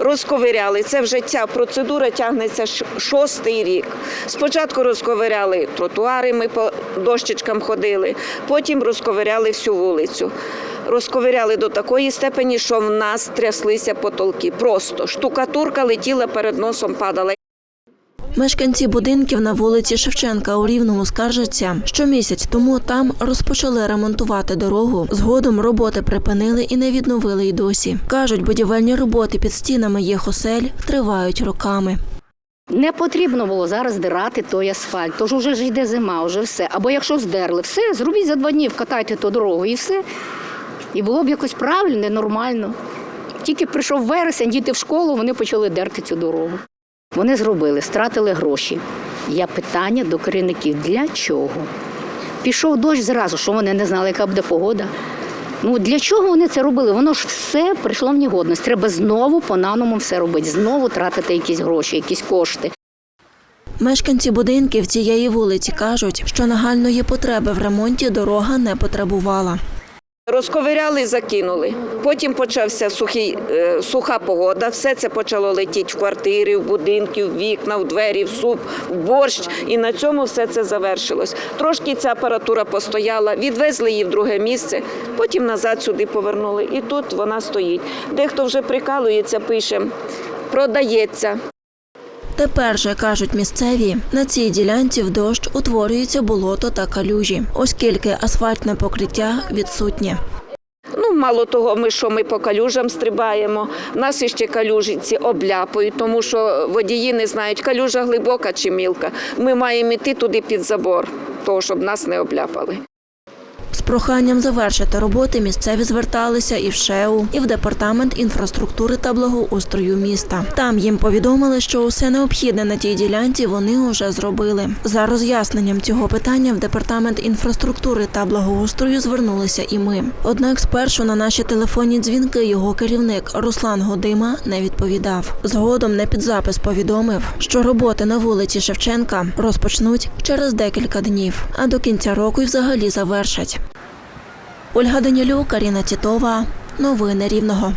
Розковиряли. Це вже ця процедура тягнеться шостий рік. Спочатку розковиряли тротуари, ми по дощечкам ходили, потім розковиряли всю вулицю. Розковиряли до такої степені, що в нас тряслися потолки. Просто штукатурка летіла перед носом, падала. Мешканці будинків на вулиці Шевченка у Рівному скаржаться, що місяць тому там розпочали ремонтувати дорогу. Згодом роботи припинили і не відновили й досі. Кажуть, будівельні роботи під стінами їх осель тривають роками. Не потрібно було зараз здирати той асфальт, тож вже ж йде зима, вже все. Або якщо здерли, все, зробіть за два дні, вкатайте ту дорогу і все. І було б якось правильно, нормально. Тільки прийшов вересень, діти в школу, вони почали дерти цю дорогу. Вони зробили, стратили гроші. Я питання до керівників для чого? Пішов дощ зразу, що вони не знали, яка буде погода. Ну для чого вони це робили? Воно ж все прийшло в негодність. Треба знову по-наному все робити, знову тратити якісь гроші, якісь кошти. Мешканці будинків цієї вулиці кажуть, що нагальної потреби в ремонті дорога не потребувала. Розковиряли, закинули. Потім почався сухий, е, суха погода. Все це почало летіти в квартири, в будинки, в вікна, в двері, в суп, в борщ. І на цьому все це завершилось. Трошки ця апаратура постояла, відвезли її в друге місце, потім назад сюди повернули. І тут вона стоїть. Дехто вже прикалується, пише, продається. Тепер же кажуть місцеві, на цій ділянці в дощ утворюється болото та калюжі, оскільки асфальтне покриття відсутнє. Ну, мало того, ми що ми по калюжам стрибаємо. Нас іще калюжі ці обляпують, тому що водії не знають, калюжа глибока чи мілка. Ми маємо йти туди під забор, того, щоб нас не обляпали. Проханням завершити роботи місцеві зверталися і в ШЕУ, і в департамент інфраструктури та благоустрою міста. Там їм повідомили, що усе необхідне на тій ділянці вони уже зробили. За роз'ясненням цього питання в департамент інфраструктури та благоустрою звернулися і ми. Однак спершу на наші телефонні дзвінки його керівник Руслан Годима не відповідав. Згодом не під запис повідомив, що роботи на вулиці Шевченка розпочнуть через декілька днів, а до кінця року й взагалі завершать. Ольга Данілюк, Каріна Тітова. Новини Рівного.